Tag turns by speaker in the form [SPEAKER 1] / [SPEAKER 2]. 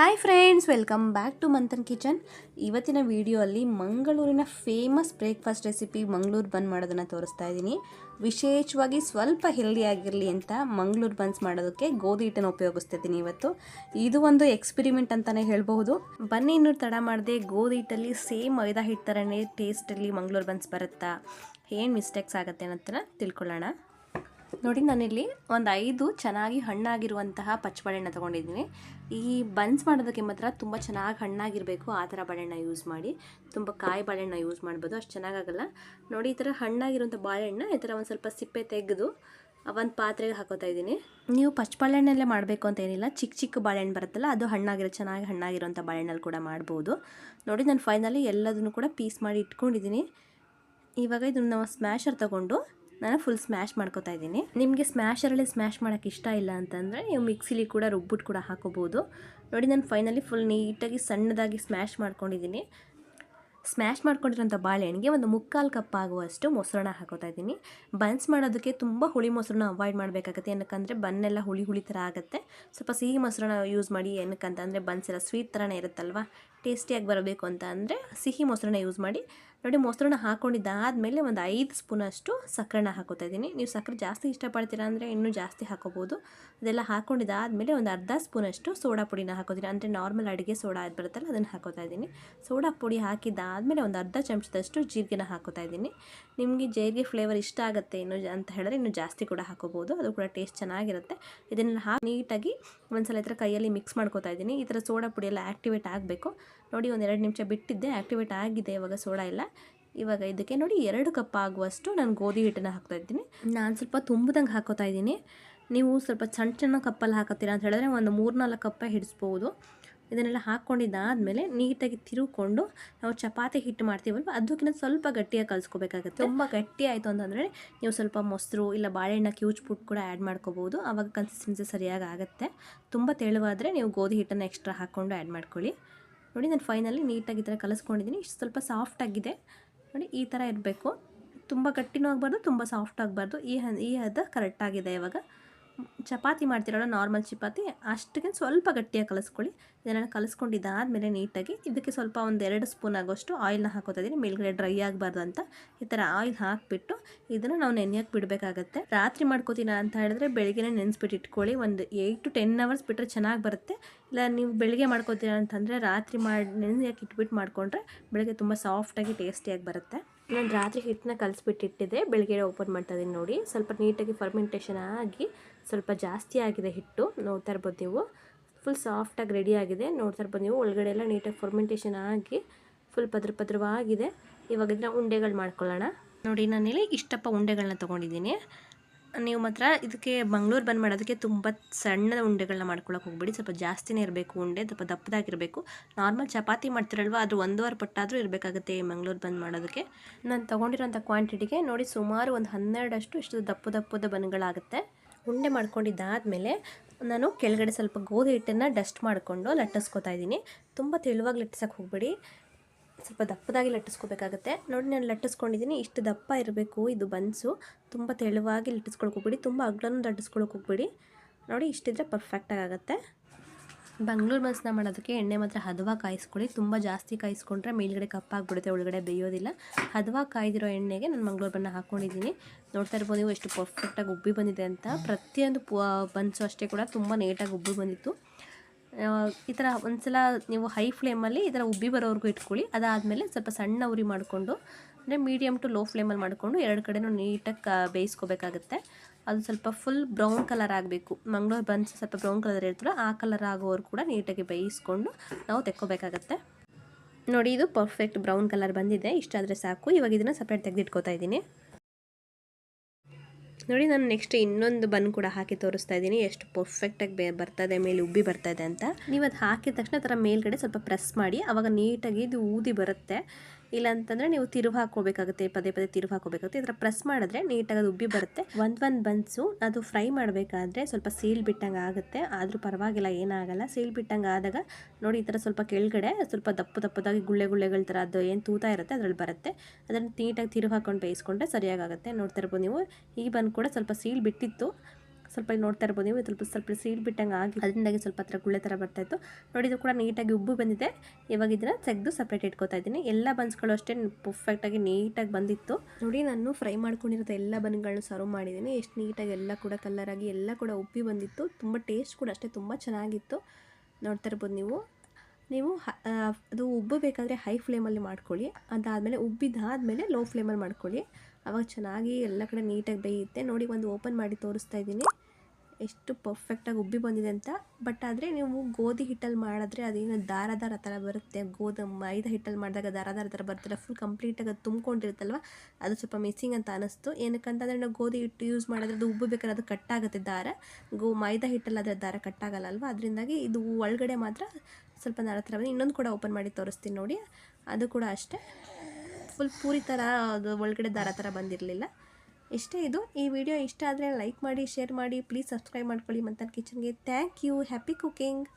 [SPEAKER 1] Hi friends welcome back to Manthan kitchen ಇವತ್ತಿನ video ಅಲ್ಲಿ ಮಂಗಳೂರಿನ famous breakfast recipe Mangaluru bun ಮಾಡೋದನ್ನು ತೋರಿಸ್ತಾ ಇದ್ದೀನಿ. ವಿಶೇಷವಾಗಿ ಸ್ವಲ್ಪ ಹೆಲ್ದಿ ಆಗಿರಲಿ ಅಂತ ಮಂಗಳೂರು ಬನ್ಸ್ ಮಾಡೋದಕ್ಕೆ ಗೋಧಿ ಹಿಟ್ಟನ್ನು ಉಪಯೋಗಿಸ್ತಾ ಇದ್ದೀನಿ ಇವತ್ತು. ಇದು ಒಂದು ಎಕ್ಸ್ಪಿರಿಮೆಂಟ್ ಅಂತಲೇ ಹೇಳಬಹುದು. ಬನ್ನಿ, ಇನ್ನೂ ತಡ ಮಾಡದೆ ಗೋಧಿ ಹಿಟ್ಟಲ್ಲಿ ಸೇಮ್ ಮೈದಾ ಹಿಟ್ಟು ಥರನೇ ಟೇಸ್ಟಲ್ಲಿ ಮಂಗಳೂರು ಬನ್ಸ್ ಬರುತ್ತಾ? ಏನು ಮಿಸ್ಟೇಕ್ಸ್ ಆಗುತ್ತೆ ಅನ್ನೋದನ್ನ ತಿಳ್ಕೊಳ್ಳೋಣ. ನೋಡಿ ನಾನಿಲ್ಲಿ ಒಂದು ಐದು ಚೆನ್ನಾಗಿ ಹಣ್ಣಾಗಿರುವಂತಹ ಪಚ್ಚಬಾಳೆಹಣ್ಣ ತೊಗೊಂಡಿದ್ದೀನಿ. ಈ ಬನ್ಸ್ ಮಾಡೋದಕ್ಕೆ ಮಾತ್ರ ತುಂಬ ಚೆನ್ನಾಗಿ ಹಣ್ಣಾಗಿರಬೇಕು, ಆ ಥರ ಬಾಳೆಹಣ್ಣ ಯೂಸ್ ಮಾಡಿ. ತುಂಬ ಕಾಯಿ ಬಾಳೆಹಣ್ಣ ಯೂಸ್ ಮಾಡ್ಬೋದು, ಅಷ್ಟು ಚೆನ್ನಾಗಾಗಲ್ಲ. ನೋಡಿ, ಈ ಥರ ಹಣ್ಣಾಗಿರುವಂಥ ಬಾಳೆಹಣ್ಣ ಈ ಥರ ಒಂದು ಸ್ವಲ್ಪ ಸಿಪ್ಪೆ ತೆಗೆದು ಒಂದು ಪಾತ್ರೆಗೆ ಹಾಕೋತಾ ಇದ್ದೀನಿ. ನೀವು ಪಚ್ಚಬಾಳೆಹಣ್ಣಲ್ಲೇ ಮಾಡಬೇಕು ಅಂತ ಏನಿಲ್ಲ, ಚಿಕ್ಕ ಚಿಕ್ಕ ಬಾಳೆಹಣ್ಣು ಬರುತ್ತಲ್ಲ, ಅದು ಹಣ್ಣಾಗಿರೋ, ಚೆನ್ನಾಗಿ ಹಣ್ಣಾಗಿರೋಂಥ ಬಾಳೆಹಣ್ಣಲ್ಲಿ ಕೂಡ ಮಾಡ್ಬೋದು. ನೋಡಿ, ನಾನು ಫೈನಲಿ ಎಲ್ಲದನ್ನು ಕೂಡ ಪೀಸ್ ಮಾಡಿ ಇಟ್ಕೊಂಡಿದ್ದೀನಿ. ಇವಾಗ ಇದನ್ನು ನಾವು ಸ್ಮ್ಯಾಶರ್ ತಗೊಂಡು ನಾನು ಫುಲ್ ಸ್ಮ್ಯಾಶ್ ಮಾಡ್ಕೋತಾ ಇದ್ದೀನಿ. ನಿಮಗೆ ಸ್ಮ್ಯಾಶರಲ್ಲಿ ಸ್ಮ್ಯಾಶ್ ಮಾಡೋಕ್ಕೆ ಇಷ್ಟ ಇಲ್ಲ ಅಂತಂದರೆ ನೀವು ಮಿಕ್ಸಿಲಿ ಕೂಡ ರುಬ್ಬಿಟ್ಟು ಕೂಡ ಹಾಕೋಬೋದು. ನೋಡಿ, ನಾನು ಫೈನಲಿ ಫುಲ್ ನೀಟಾಗಿ ಸಣ್ಣದಾಗಿ ಸ್ಮ್ಯಾಶ್ ಮಾಡ್ಕೊಂಡಿದ್ದೀನಿ. ಸ್ಮ್ಯಾಶ್ ಮಾಡ್ಕೊಂಡಿರೋಂಥ ಬಾಳೆಹಣ್ಣಿಗೆ ಒಂದು ಮುಕ್ಕಾಲು ಕಪ್ ಆಗುವಷ್ಟು ಮೊಸರನ್ನ ಹಾಕೋತಾ ಇದ್ದೀನಿ. ಬನ್ಸ್ ಮಾಡೋದಕ್ಕೆ ತುಂಬ ಹುಳಿ ಮೊಸರನ್ನ ಅವಾಯ್ಡ್ ಮಾಡಬೇಕಾಗತ್ತೆ. ಏನಕ್ಕಂದರೆ ಬನ್ನೆಲ್ಲ ಹುಳಿ ಹುಳಿ ಥರ ಆಗುತ್ತೆ. ಸ್ವಲ್ಪ ಸಿಹಿ ಮೊಸರನ್ನ ಯೂಸ್ ಮಾಡಿ ಏನಕ್ಕಂತಂದರೆ ಬನ್ಸ್ ಎಲ್ಲ ಸ್ವೀಟ್ ಥರನೇ ಇರುತ್ತಲ್ವ? ಟೇಸ್ಟಿಯಾಗಿ ಬರಬೇಕು ಅಂತ ಅಂದರೆ ಸಿಹಿ ಮೊಸರನ್ನ ಯೂಸ್ ಮಾಡಿ. ನೋಡಿ ಮೊಸರನ್ನ ಹಾಕ್ಕೊಂಡಿದ್ದಾದಮೇಲೆ ಒಂದು ಐದು ಸ್ಪೂನಷ್ಟು ಸಕ್ಕರೆನ ಹಾಕೋತಾ ಇದ್ದೀನಿ. ನೀವು ಸಕ್ಕರೆ ಜಾಸ್ತಿ ಇಷ್ಟಪಡ್ತೀರಾ ಅಂದರೆ ಇನ್ನೂ ಜಾಸ್ತಿ ಹಾಕೋಬೋದು ಅದೆಲ್ಲ ಹಾಕ್ಕೊಂಡಿದ್ದಾದಮೇಲೆ ಒಂದು ಅರ್ಧ ಸ್ಪೂನಷ್ಟು ಸೋಡಾ ಪುಡಿನ ಹಾಕೋತೀನಿ. ಅಂದರೆ ನಾರ್ಮಲ್ ಅಡುಗೆ ಸೋಡಾ ಅದು ಬರುತ್ತಲ್ಲ ಅದನ್ನು ಹಾಕೋತಾ ಇದ್ದೀನಿ. ಸೋಡಾ ಪುಡಿ ಹಾಕಿದ್ದಾದಮೇಲೆ ಒಂದು ಅರ್ಧ ಚಮಚದಷ್ಟು ಜೀರಿಗೆನ ಹಾಕೋತಾ ಇದ್ದೀನಿ. ನಿಮಗೆ ಜೀರಿಗೆ ಫ್ಲೇವರ್ ಇಷ್ಟ ಆಗುತ್ತೆ ಇನ್ನು ಅಂತ ಹೇಳಿದ್ರೆ ಇನ್ನೂ ಜಾಸ್ತಿ ಕೂಡ ಹಾಕೋಬೋದು ಅದು ಕೂಡ ಟೇಸ್ಟ್ ಚೆನ್ನಾಗಿರುತ್ತೆ. ಇದನ್ನೆಲ್ಲ ಹಾಕಿ ನೀಟಾಗಿ ಒಂದ್ಸಲ ಈ ಥರ ಕೈಯಲ್ಲಿ ಮಿಕ್ಸ್ ಮಾಡ್ಕೋತಾ ಇದ್ದೀನಿ. ಈ ಥರ ಸೋಡಾ ಪುಡಿ ಎಲ್ಲ ಆ್ಯಕ್ಟಿವೇಟ್ ಆಗಬೇಕು. ನೋಡಿ ಒಂದು ಎರಡು ನಿಮಿಷ ಬಿಟ್ಟಿದ್ದೆ ಆ್ಯಕ್ಟಿವೇಟ್ ಆಗಿದೆ ಇವಾಗ ಸೋಡಾ ಎಲ್ಲ. ಇವಾಗ ಇದಕ್ಕೆ ನೋಡಿ ಎರಡು ಕಪ್ ಆಗುವಷ್ಟು ನಾನು ಗೋಧಿ ಹಿಟ್ಟನ್ನು ಹಾಕ್ತಾ ಇದ್ದೀನಿ. ನಾನು ಸ್ವಲ್ಪ ತುಂಬಿದಂಗೆ ಹಾಕೋತಾ ಇದ್ದೀನಿ. ನೀವು ಸ್ವಲ್ಪ ಸಣ್ಣ ಸಣ್ಣ ಕಪ್ಪಲ್ಲಿ ಹಾಕೋತೀರಾ ಅಂತ ಹೇಳಿದ್ರೆ ಒಂದು ಮೂರು ನಾಲ್ಕು ಕಪ್ಪೇ ಹಿಡಿಸ್ಬೋದು. ಇದನ್ನೆಲ್ಲ ಹಾಕ್ಕೊಂಡಿದ್ದಾದಮೇಲೆ ನೀಟಾಗಿ ತಿರುಕೊಂಡು ನಾವು ಚಪಾತಿ ಹಿಟ್ಟು ಮಾಡ್ತೀವಲ್ವ? ಅದಕ್ಕಿಂತ ಸ್ವಲ್ಪ ಗಟ್ಟಿಯಾಗಿ ಕಲಿಸ್ಕೋಬೇಕಾಗುತ್ತೆ. ತುಂಬ ಗಟ್ಟಿ ಆಯಿತು ಅಂತಂದರೆ ನೀವು ಸ್ವಲ್ಪ ಮೊಸರು ಇಲ್ಲ ಬಾಳೆಹಣ್ಣ ಪುಟ್ ಕೂಡ ಆ್ಯಡ್ ಮಾಡ್ಕೋಬೋದು. ಆವಾಗ ಕನ್ಸಿಸ್ಟೆನ್ಸಿ ಸರಿಯಾಗಿ ಆಗುತ್ತೆ. ತುಂಬ ತೆಳುವಾದರೆ ನೀವು ಗೋಧಿ ಹಿಟ್ಟನ್ನು ಎಕ್ಸ್ಟ್ರಾ ಹಾಕ್ಕೊಂಡು ಆ್ಯಡ್ ಮಾಡ್ಕೊಳ್ಳಿ. ನೋಡಿ, ನಾನು ಫೈನಲಿ ನೀಟಾಗಿ ಈ ಥರ ಕಲಿಸ್ಕೊಂಡಿದ್ದೀನಿ. ಇಷ್ಟು ಸ್ವಲ್ಪ ಸಾಫ್ಟ್ ಆಗಿದೆ. ನೋಡಿ, ಈ ಥರ ಇರಬೇಕು. ತುಂಬ ಗಟ್ಟಿನೂ ಆಗಬಾರ್ದು, ತುಂಬ ಸಾಫ್ಟ್ ಆಗಬಾರ್ದು. ಈ ಈ ಹದ ಕರೆಕ್ಟಾಗಿದೆ ಇವಾಗ. ಚಪಾತಿ ಮಾಡ್ತಿರೋಲ್ಲ ನಾರ್ಮಲ್ ಚಪಾತಿ ಅಷ್ಟಕ್ಕೆ ಸ್ವಲ್ಪ ಗಟ್ಟಿಯಾಗಿ ಕಲಿಸ್ಕೊಳ್ಳಿ. ಇದನ್ನೆಲ್ಲ ಕಲಿಸ್ಕೊಂಡಿದ್ದಾದಮೇಲೆ ನೀಟಾಗಿ ಇದಕ್ಕೆ ಸ್ವಲ್ಪ ಒಂದು ಎರಡು ಸ್ಪೂನ್ ಆಗೋಷ್ಟು ಆಯಿಲ್ನ ಹಾಕೋತಾ ಇದ್ದೀನಿ ಮೇಲ್ಗಡೆ ಡ್ರೈ ಆಗಬಾರ್ದು ಅಂತ. ಈ ಥರ ಆಯಿಲ್ ಹಾಕಿಬಿಟ್ಟು ಇದನ್ನು ನಾವು ನೆನೆಯೋಕೆ ಬಿಡಬೇಕಾಗತ್ತೆ. ರಾತ್ರಿ ಮಾಡ್ಕೋತೀನ ಅಂತ ಹೇಳಿದ್ರೆ ಬೆಳಗ್ಗೆ ನೆನೆಸ್ಬಿಟ್ಟು ಇಟ್ಕೊಳ್ಳಿ. ಒಂದು ಏಯ್ಟ್ ಟು ಟೆನ್ ಅವರ್ಸ್ ಬಿಟ್ಟರೆ ಚೆನ್ನಾಗಿ ಬರುತ್ತೆ. ಇಲ್ಲ ನೀವು ಬೆಳಗ್ಗೆ ಮಾಡ್ಕೋತೀರ ಅಂತಂದರೆ ರಾತ್ರಿ ಮಾಡಿ ನೆನೆಯೋಕೆ ಇಟ್ಬಿಟ್ಟು ಮಾಡಿಕೊಂಡ್ರೆ ಬೆಳಗ್ಗೆ ತುಂಬ ಸಾಫ್ಟಾಗಿ ಟೇಸ್ಟಿಯಾಗಿ ಬರುತ್ತೆ. ನಾನು ರಾತ್ರಿ ಹಿಟ್ಟನ್ನ ಕಲಿಸ್ಬಿಟ್ಟಿಟ್ಟಿದ್ದೆ. ಬೆಳಗ್ಗೆ ಓಪನ್ ಮಾಡ್ತಾ ಇದ್ದೀನಿ ನೋಡಿ. ಸ್ವಲ್ಪ ನೀಟಾಗಿ ಫರ್ಮೆಂಟೇಷನ್ ಆಗಿ ಸ್ವಲ್ಪ ಜಾಸ್ತಿ ಆಗಿದೆ ಹಿಟ್ಟು. ನೋಡ್ತಾ ಇರ್ಬೋದು ನೀವು. ಫುಲ್ ಸಾಫ್ಟಾಗಿ ರೆಡಿ ಆಗಿದೆ. ನೋಡ್ತಾ ಇರ್ಬೋದು ನೀವು. ಒಳಗಡೆ ಎಲ್ಲ ನೀಟಾಗಿ ಫರ್ಮೆಂಟೇಷನ್ ಆಗಿ ಫುಲ್ ಪದ್ರ ಪದ್ರವಾಗಿದೆ. ಇವಾಗ ಇದನ್ನ ಉಂಡೆಗಳು ಮಾಡ್ಕೊಳ್ಳೋಣ. ನೋಡಿ, ನಾನಿಲ್ಲಿ ಇಷ್ಟಪ್ಪ ಉಂಡೆಗಳನ್ನ ತೊಗೊಂಡಿದ್ದೀನಿ. ನೀವು ಮಾತ್ರ ಇದಕ್ಕೆ ಮಂಗ್ಳೂರು ಬಂದು ಮಾಡೋದಕ್ಕೆ ತುಂಬ ಸಣ್ಣದ ಉಂಡೆಗಳನ್ನ ಮಾಡ್ಕೊಳಕ್ಕೆ ಹೋಗ್ಬೇಡಿ. ಸ್ವಲ್ಪ ಜಾಸ್ತಿನೇ ಇರಬೇಕು ಉಂಡೆ, ಸ್ವಲ್ಪ ದಪ್ಪದಾಗಿರಬೇಕು. ನಾರ್ಮಲ್ ಚಪಾತಿ ಮಾಡ್ತಿರಲ್ವ? ಅದು ಒಂದೂವರೆ ಪಟ್ಟಾದರೂ ಇರಬೇಕಾಗುತ್ತೆ ಮಂಗ್ಳೂರು ಬಂದು ಮಾಡೋದಕ್ಕೆ ನಾನು ತೊಗೊಂಡಿರೋಂಥ ಕ್ವಾಂಟಿಟಿಗೆ ನೋಡಿ ಸುಮಾರು ಒಂದು ಹನ್ನೆರಡಷ್ಟು ಇಷ್ಟು ದಪ್ಪ ದಪ್ಪದ ಬನ್ಗಳಾಗುತ್ತೆ. ಉಂಡೆ ಮಾಡ್ಕೊಂಡಿದ್ದಾದಮೇಲೆ ನಾನು ಕೆಳಗಡೆ ಸ್ವಲ್ಪ ಗೋಧಿ ಹಿಟ್ಟನ್ನು ಡಸ್ಟ್ ಮಾಡಿಕೊಂಡು ಲಟ್ಟಿಸ್ಕೊತಾ ಇದ್ದೀನಿ. ತುಂಬ ತೆಳುವಾಗಿ ಲಟ್ಟಿಸೋಕೆ ಹೋಗಬೇಡಿ. ಸ್ವಲ್ಪ ದಪ್ಪದಾಗಿ ಲಟ್ಟಿಸ್ಕೋಬೇಕಾಗತ್ತೆ. ನೋಡಿ ನಾನು ಲಟ್ಟಿಸ್ಕೊಂಡಿದ್ದೀನಿ. ಇಷ್ಟು ದಪ್ಪ ಇರಬೇಕು ಇದು ಬನ್ಸು. ತುಂಬ ತೆಳುವಾಗಿ ಲಟ್ಟಿಸ್ಕೊಳಕ್ಕೆ ಹೋಗ್ಬಿಡಿ. ತುಂಬ ಅಗ್ಲನೂ ಲಟ್ಟಿಸ್ಕೊಳಕ್ಕೆ ಹೋಗ್ಬಿಡಿ. ನೋಡಿ ಇಷ್ಟಿದ್ರೆ ಪರ್ಫೆಕ್ಟಾಗಿ ಆಗುತ್ತೆ. ಬೆಂಗಳೂರು ಬನ್ಸ್ನ ಮಾಡೋದಕ್ಕೆ ಎಣ್ಣೆ ಮಾತ್ರ ಹದವಾಗಿ ಕಾಯಿಸ್ಕೊಳ್ಳಿ. ತುಂಬ ಜಾಸ್ತಿ ಕಾಯಿಸ್ಕೊಂಡ್ರೆ ಮೇಲ್ಗಡೆ ಕಪ್ಪಾಗ್ಬಿಡುತ್ತೆ, ಒಳಗಡೆ ಬೇಯೋದಿಲ್ಲ. ಹದವಾಗಿ ಕಾಯ್ದಿರೋ ಎಣ್ಣೆಗೆ ನಾನು ಮಂಗ್ಳೂರು ಬಣ್ಣ ಹಾಕ್ಕೊಂಡಿದ್ದೀನಿ. ನೋಡ್ತಾ ಇರ್ಬೋದು ನೀವು ಎಷ್ಟು ಪರ್ಫೆಕ್ಟಾಗಿ ಉಬ್ಬಿ ಬಂದಿದೆ ಅಂತ. ಪ್ರತಿಯೊಂದು ಬನ್ಸು ಅಷ್ಟೇ ಕೂಡ ತುಂಬ ನೀಟಾಗಿ ಉಬ್ಬಿ ಬಂದಿತ್ತು. ಈ ಥರ ಒಂದ್ಸಲ ನೀವು ಹೈ ಫ್ಲೇಮಲ್ಲಿ ಈ ಥರ ಉಬ್ಬಿ ಬರೋವರೆಗೂ ಇಟ್ಕೊಳ್ಳಿ. ಅದಾದಮೇಲೆ ಸ್ವಲ್ಪ ಸಣ್ಣ ಉರಿ ಮಾಡಿಕೊಂಡು, ಅಂದರೆ ಮೀಡಿಯಮ್ ಟು ಲೋ ಫ್ಲೇಮಲ್ಲಿ ಮಾಡಿಕೊಂಡು ಎರಡು ಕಡೆನೂ ನೀಟಾಗಿ ಬೇಯಿಸ್ಕೋಬೇಕಾಗುತ್ತೆ. ಅದು ಸ್ವಲ್ಪ ಫುಲ್ ಬ್ರೌನ್ ಕಲರ್ ಆಗಬೇಕು. ಮಂಗಳೂರು ಬನ್ಸ್ ಸ್ವಲ್ಪ ಬ್ರೌನ್ ಕಲರ್ ಇರ್ತಲ್ಲ ಆ ಕಲರ್ ಆಗೋರು ಕೂಡ ನೀಟಾಗಿ ಬೇಯಿಸ್ಕೊಂಡು ನಾವು ತೆಕ್ಕೋಬೇಕಾಗತ್ತೆ. ನೋಡಿ, ಇದು ಪರ್ಫೆಕ್ಟ್ ಬ್ರೌನ್ ಕಲರ್ ಬಂದಿದೆ. ಇಷ್ಟಾದರೆ ಸಾಕು. ಇವಾಗ ಇದನ್ನು ಸಪ್ರೇಟ್ ತೆಗೆದಿಟ್ಕೋತಾ ಇದ್ದೀನಿ. ನೋಡಿ, ನಾನು ನೆಕ್ಸ್ಟ್ ಇನ್ನೊಂದು ಬನ್ ಕೂಡ ಹಾಕಿ ತೋರಿಸ್ತಾ ಇದ್ದೀನಿ. ಎಷ್ಟು ಪರ್ಫೆಕ್ಟಾಗಿ ಬರ್ತದೆ, ಮೇಲೆ ಉಬ್ಬಿ ಬರ್ತಾ ಇದೆ ಅಂತ. ನೀವು ಅದು ಹಾಕಿದ ತಕ್ಷಣ ಥರ ಮೇಲ್ಗಡೆ ಸ್ವಲ್ಪ ಪ್ರೆಸ್ ಮಾಡಿ. ಅವಾಗ ನೀಟಾಗಿ ಇದು ಊದಿ ಬರುತ್ತೆ. ಇಲ್ಲ ಅಂತಂದರೆ ನೀವು ತಿರುವು ಹಾಕೋಬೇಕಾಗುತ್ತೆ ಪದೇ ಪದೇ ತಿರುವು ಹಾಕೋಬೇಕಾಗುತ್ತೆ ಈ ಪ್ರೆಸ್ ಮಾಡಿದ್ರೆ ನೀಟಾಗಿ ಉಬ್ಬಿ ಬರುತ್ತೆ. ಒಂದು ಒಂದು ಬನ್ಸು, ಅದು ಫ್ರೈ ಮಾಡಬೇಕಾದ್ರೆ ಸ್ವಲ್ಪ ಸೀಲ್ ಬಿಟ್ಟಂಗೆ ಆಗುತ್ತೆ. ಆದರೂ ಪರವಾಗಿಲ್ಲ, ಏನಾಗಲ್ಲ. ಸೀಲ್ ಬಿಟ್ಟಂಗೆ ಆದಾಗ ನೋಡಿ ಈ ಥರ ಸ್ವಲ್ಪ ಕೆಳಗಡೆ ಸ್ವಲ್ಪ ದಪ್ಪ ದಪ್ಪದಾಗಿ ಗುಳ್ಳೆ ಗುಳ್ಳೆಗಳ ಥರ ಅದು ಏನು ತೂತ ಇರುತ್ತೆ ಅದರಲ್ಲಿ ಬರುತ್ತೆ. ಅದನ್ನು ನೀಟಾಗಿ ತಿರುವು ಹಾಕೊಂಡು ಬೇಯಿಸ್ಕೊಂಡ್ರೆ ಸರಿಯಾಗುತ್ತೆ ನೋಡ್ತಾ ಇರ್ಬೋದು ನೀವು. ಈ ಬನ್ ಕೂಡ ಸ್ವಲ್ಪ ಸೀಲ್ ಬಿಟ್ಟಿತ್ತು. ಸ್ವಲ್ಪ ನೋಡ್ತಾ ಇರ್ಬೋದು ನೀವು. ಸ್ವಲ್ಪ ಸ್ವಲ್ಪ ಸೀಡ್ ಬಿಟ್ಟಂಗೆ ಆಗಿ ಅದರಿಂದಾಗಿ ಸ್ವಲ್ಪ ಹತ್ರ ಗುಳ್ಳೆ ಥರ ಬರ್ತಾ ಇತ್ತು. ನೋಡಿ ಇದು ಕೂಡ ನೀಟಾಗಿ ಉಬ್ಬು ಬಂದಿದೆ. ಇವಾಗ ಇದನ್ನ ತೆಗೆದು ಸಪ್ರೇಟ್ ಇಟ್ಕೊತಾ ಇದ್ದೀನಿ. ಎಲ್ಲ ಬನ್ಸ್ಗಳು ಅಷ್ಟೇ ಪರ್ಫೆಕ್ಟಾಗಿ ನೀಟಾಗಿ ಬಂದಿತ್ತು. ನೋಡಿ ನಾನು ಫ್ರೈ ಮಾಡ್ಕೊಂಡಿರೋದು ಎಲ್ಲ ಬನ್ಗಳನ್ನ ಸರ್ವ್ ಮಾಡಿದ್ದೀನಿ. ಎಷ್ಟು ನೀಟಾಗಿ ಎಲ್ಲ ಕೂಡ ಕಲರಾಗಿ ಎಲ್ಲ ಕೂಡ ಉಬ್ಬಿ ಬಂದಿತ್ತು. ತುಂಬ ಟೇಸ್ಟ್ ಕೂಡ ಅಷ್ಟೇ, ತುಂಬ ಚೆನ್ನಾಗಿತ್ತು. ನೋಡ್ತಾ ಇರ್ಬೋದು ನೀವು. ನೀವು ಅದು ಉಬ್ಬು ಉಬ್ಬಬೇಕಾದ್ರೆ ಹೈ ಫ್ಲೇಮಲ್ಲಿ ಮಾಡ್ಕೊಳ್ಳಿ. ಅದಾದಮೇಲೆ ಉಬ್ಬಿದ್ದಾದಮೇಲೆ ಲೋ ಫ್ಲೇಮಲ್ಲಿ ಮಾಡ್ಕೊಳ್ಳಿ. ಆವಾಗ ಚೆನ್ನಾಗಿ ಎಲ್ಲ ಕಡೆ ನೀಟಾಗಿ ಬೇಯುತ್ತೆ. ನೋಡಿ ಒಂದು ಓಪನ್ ಮಾಡಿ ತೋರಿಸ್ತಾ ಇದ್ದೀನಿ. ಎಷ್ಟು ಪರ್ಫೆಕ್ಟಾಗಿ ಉಬ್ಬಿ ಬಂದಿದೆ ಅಂತ. ಬಟ್ ಆದರೆ ನೀವು ಗೋಧಿ ಹಿಟ್ಟಲ್ಲಿ ಮಾಡಿದ್ರೆ ಅದೇನು ದಾರ ದಾರ ಥರ ಬರುತ್ತೆ. ಗೋಧಿ ಮೈದಾ ಹಿಟ್ಟಲ್ಲಿ ಮಾಡಿದಾಗ ದಾರ ದಾರ ಥರ ಬರ್ತಲ್ಲ ಫುಲ್ ಕಂಪ್ಲೀಟಾಗಿ ಅದು ತುಂಬಿಕೊಂಡಿರುತ್ತಲ್ವ? ಅದು ಸ್ವಲ್ಪ ಮಿಸ್ಸಿಂಗ್ ಅಂತ ಅನಿಸ್ತು. ಏನಕ್ಕಂತಂದರೆ ನಾವು ಗೋಧಿ ಹಿಟ್ಟು ಯೂಸ್ ಮಾಡಿದ್ರೆ ಅದು ಉಬ್ಬಬೇಕಾದ್ರೆ ಅದು ಕಟ್ಟಾಗುತ್ತೆ ದಾರ. ಗೋ, ಮೈದಾ ಹಿಟ್ಟಲ್ಲಿ ಅದರ ದಾರ ಕಟ್ಟಾಗಲ್ಲ ಅಲ್ವಾ? ಅದರಿಂದಾಗಿ ಇದು ಒಳಗಡೆ ಮಾತ್ರ ಸ್ವಲ್ಪ ದಾರ ಥರ ಬಂದು ಇನ್ನೊಂದು ಕೂಡ ಓಪನ್ ಮಾಡಿ ತೋರಿಸ್ತೀನಿ ನೋಡಿ. ಅದು ಕೂಡ ಅಷ್ಟೇ. ಫುಲ್ ಪೂರಿ ಥರ ಅದು ಒಳಗಡೆ ದಾರ ಥರ ಬಂದಿರಲಿಲ್ಲ. ಇಷ್ಟೇ ಇದು. ಈ ವಿಡಿಯೋ ಇಷ್ಟ ಆದರೆ ಲೈಕ್ ಮಾಡಿ, ಶೇರ್ ಮಾಡಿ. ಪ್ಲೀಸ್ ಸಬ್ಸ್ಕ್ರೈಬ್ ಮಾಡ್ಕೊಳ್ಳಿ Manthan ಕಿಚನ್ಗೆ. Thank you happy cooking